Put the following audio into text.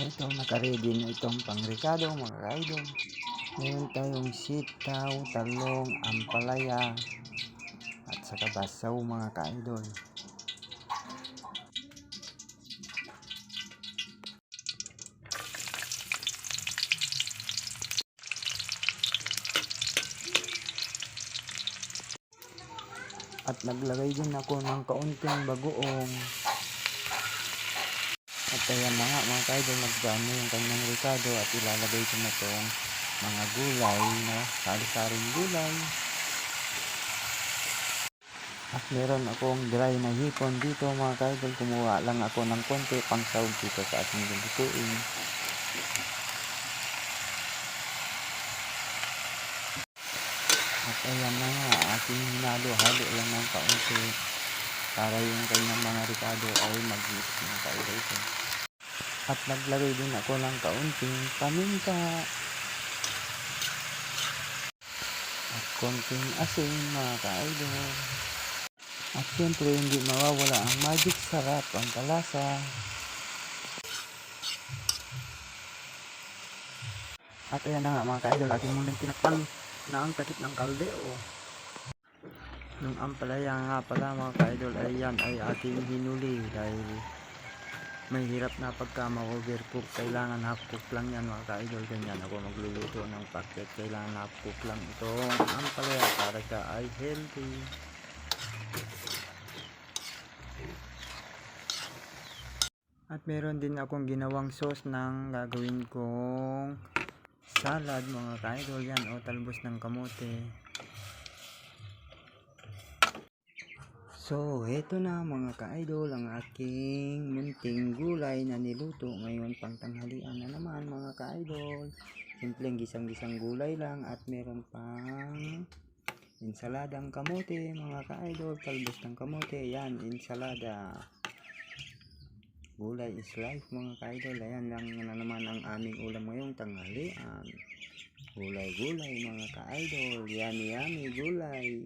Ito, nakaready na itong pangrikado mga kaidol. Meron tayong sitaw, talong, ampalaya, at saka basaw mga kaidol. At naglagay din ako ng kaunting bagoong at ayan na nga mga kaidol, nagdami yung kanyang ricado at ilalagay ko na tong mga gulay na sari-saring gulay. At meron akong dry na hipon dito mga kaidol, kumuha lang ako ng konti pang sahog dito sa ating lutuin. At ayan na nga, ating hinalo-halo lang ng kaunti para yung kanyang mga ricado ay mag-mix mga kaidol. At naglagay din ako ng kaunting paminta. At konting asin mga kaidol. At syempre hindi mawawala ang magic sarap, ang kalasa. At ayan na nga mga kaidol, ating munang tinakpan na ang takip ng kaldeo. Yung ampalaya nga pala mga kaidol ay yan ay ating hinuli dahil may hirap na pagka ma-overcook kailangan half cook lang yan mga ka-idol. Ganyan ako magluluto ng packet. Kailangan half cook lang ito. Ang palaya para siya ay healthy. At meron din akong ginawang sauce ng gagawin kong salad mga ka-idol. Yan o talbos ng kamote So, eto na mga ka-idol ang aking munting gulay na niluto ngayon pang tanghalian na naman mga ka-idol. Simpleng gisang-gisang gulay lang at meron pang insaladang kamote mga ka-idol. Talbos ng kamote, yan, insalada. Gulay is life mga ka-idol. Ayan lang na naman ang aming ulam ngayong tanghalian. Gulay-gulay mga ka-idol. Yummy-yummy gulay.